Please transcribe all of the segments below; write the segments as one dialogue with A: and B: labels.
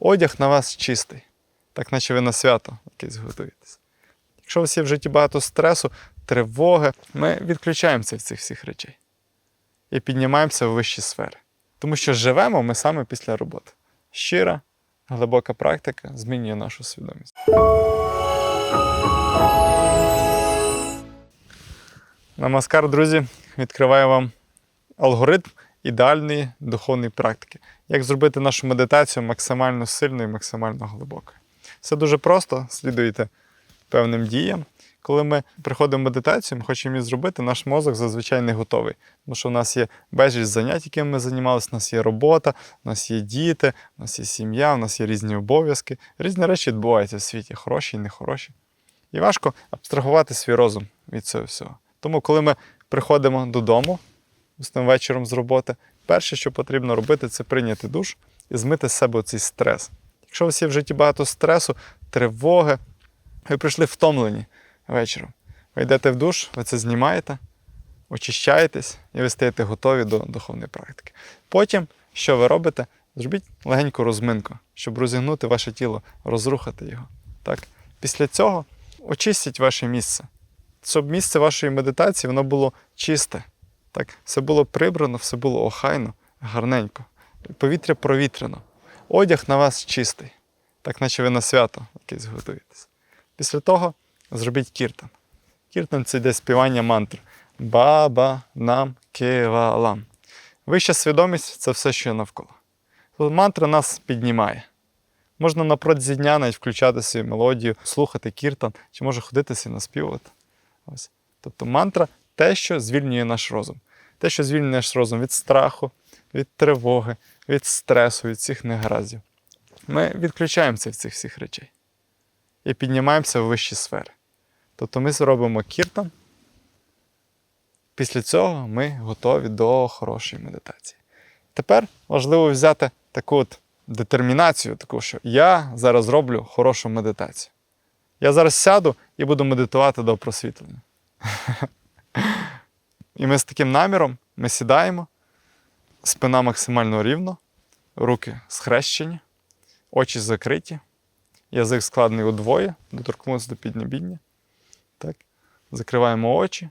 A: Одяг на вас чистий, так наче ви на свято якесь готуєтесь. Якщо у вас є в житті багато стресу, тривоги, ми відключаємося від цих всіх речей і піднімаємося в вищі сфери. Тому що живемо ми саме після роботи. Щира, глибока практика змінює нашу свідомість. Намаскар, друзі, відкриваю вам алгоритм ідеальної духовної практики. Як зробити нашу медитацію максимально сильною максимально глибокою. Все дуже просто, слідуйте певним діям. Коли ми приходимо в медитацію, ми хочемо її зробити, наш мозок зазвичай не готовий. Тому що у нас є безліч занять, якими ми займалися, у нас є робота, у нас є діти, у нас є сім'я, у нас є різні обов'язки. Різні речі відбуваються в світі, хороші і нехороші. І важко абстрагувати свій розум від цього всього. Тому, коли ми приходимо додому з тим вечором з роботи, перше, що потрібно робити, це прийняти душ і змити з себе цей стрес. Якщо у вас є в житті багато стресу, тривоги, ви прийшли втомлені вечором. Ви йдете в душ, ви це знімаєте, очищаєтесь і ви стаєте готові до духовної практики. Потім, що ви робите? Зробіть легеньку розминку, щоб розігнути ваше тіло, розрухати його. Так? Після цього очистіть ваше місце, щоб місце вашої медитації воно було чисте. Так? Все було прибрано, все було охайно, гарненько. Повітря провітряно. Одяг на вас чистий, так наче ви на свято якесь готуєтесь. Після того зробіть кіртан. Кіртан це йде співання мантр. Баба нам кевалам. Вища свідомість це все, що є навколо. Тобто Мантра нас піднімає. Можна на протязі дня навіть включати свою мелодію, слухати кіртан, чи може ходити і наспівувати. Ось. Тобто мантра те, що звільнює наш розум. Те, що звільнює розум від страху, від тривоги, від стресу, від цих негараздів. Ми відключаємося від цих всіх речей і піднімаємося в вищі сфери. Тобто ми зробимо кіртан. Після цього ми готові до хорошої медитації. Тепер важливо взяти таку от детермінацію, таку, що я зараз роблю хорошу медитацію. Я зараз сяду і буду медитувати до просвітлення. І ми з таким наміром ми сідаємо, спина максимально рівно, руки схрещені, очі закриті, язик складений удвоє, доторкнувся до піднебіння. Так. Закриваємо очі,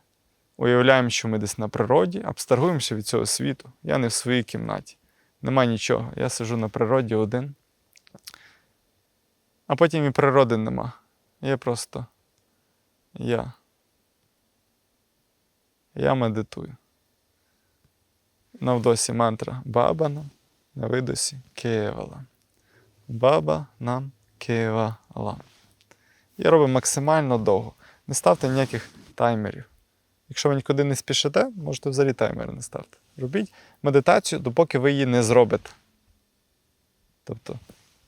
A: уявляємо, що ми десь на природі, абстрагуємося від цього світу. Я не в своїй кімнаті. Нема нічого. Я сижу на природі один. А потім і природи нема. Є просто я. Я медитую. На вдосі мантра Баба нам, на видосі Кевала. Баба нам Кевала. І робимо максимально довго. Не ставте ніяких таймерів. Якщо ви нікуди не спішите, можете взагалі таймери не ставити. Робіть медитацію, допоки ви її не зробите. Тобто,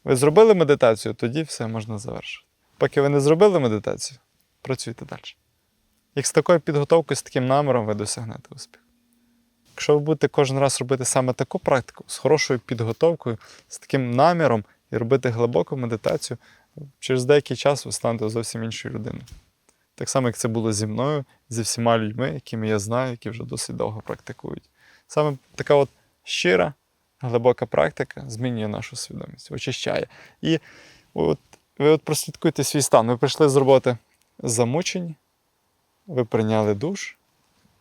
A: ви зробили медитацію, тоді все можна завершити. Поки ви не зробили медитацію, працюйте далі. Як з такою підготовкою, з таким наміром ви досягнете успіху. Якщо ви будете кожен раз робити саме таку практику з хорошою підготовкою, з таким наміром і робити глибоку медитацію, через деякий час ви станете зовсім іншою людиною. Так само, як це було зі мною, зі всіма людьми, якими я знаю, які вже досить довго практикують. Саме така от щира, глибока практика змінює нашу свідомість, очищає. І от ви от прослідкуйте свій стан. Ви прийшли з роботи замучені, ви прийняли душ,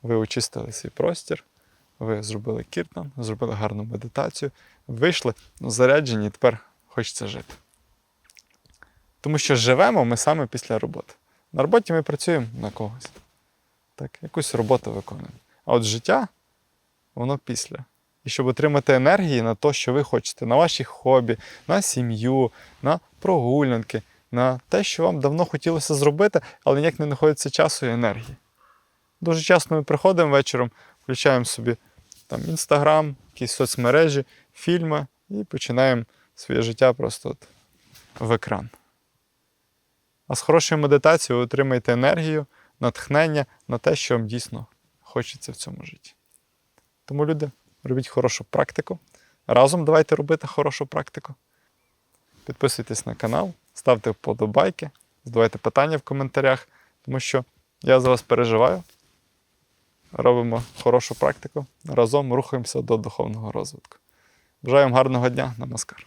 A: ви очистили свій простір, ви зробили кіртан, зробили гарну медитацію, вийшли ну, заряджені, і тепер хочеться жити. Тому що живемо ми саме після роботи. На роботі ми працюємо на когось. Так, якусь роботу виконуємо. А от життя, воно після. І щоб отримати енергії на те, що ви хочете, на ваші хобі, на сім'ю, на прогулянки, на те, що вам давно хотілося зробити, але ніяк не знаходиться часу і енергії. Дуже часто ми приходимо вечором, включаємо собі там інстаграм, якісь соцмережі, фільми і починаємо своє життя просто от в екран. А з хорошою медитацією ви отримаєте енергію, натхнення на те, що вам дійсно хочеться в цьому житті. Тому, люди, робіть хорошу практику. Разом давайте робити хорошу практику. Підписуйтесь на канал, ставте вподобайки, задавайте питання в коментарях, тому що я за вас переживаю. Робимо хорошу практику. Разом рухаємося до духовного розвитку. Бажаю вам гарного дня, намаскар.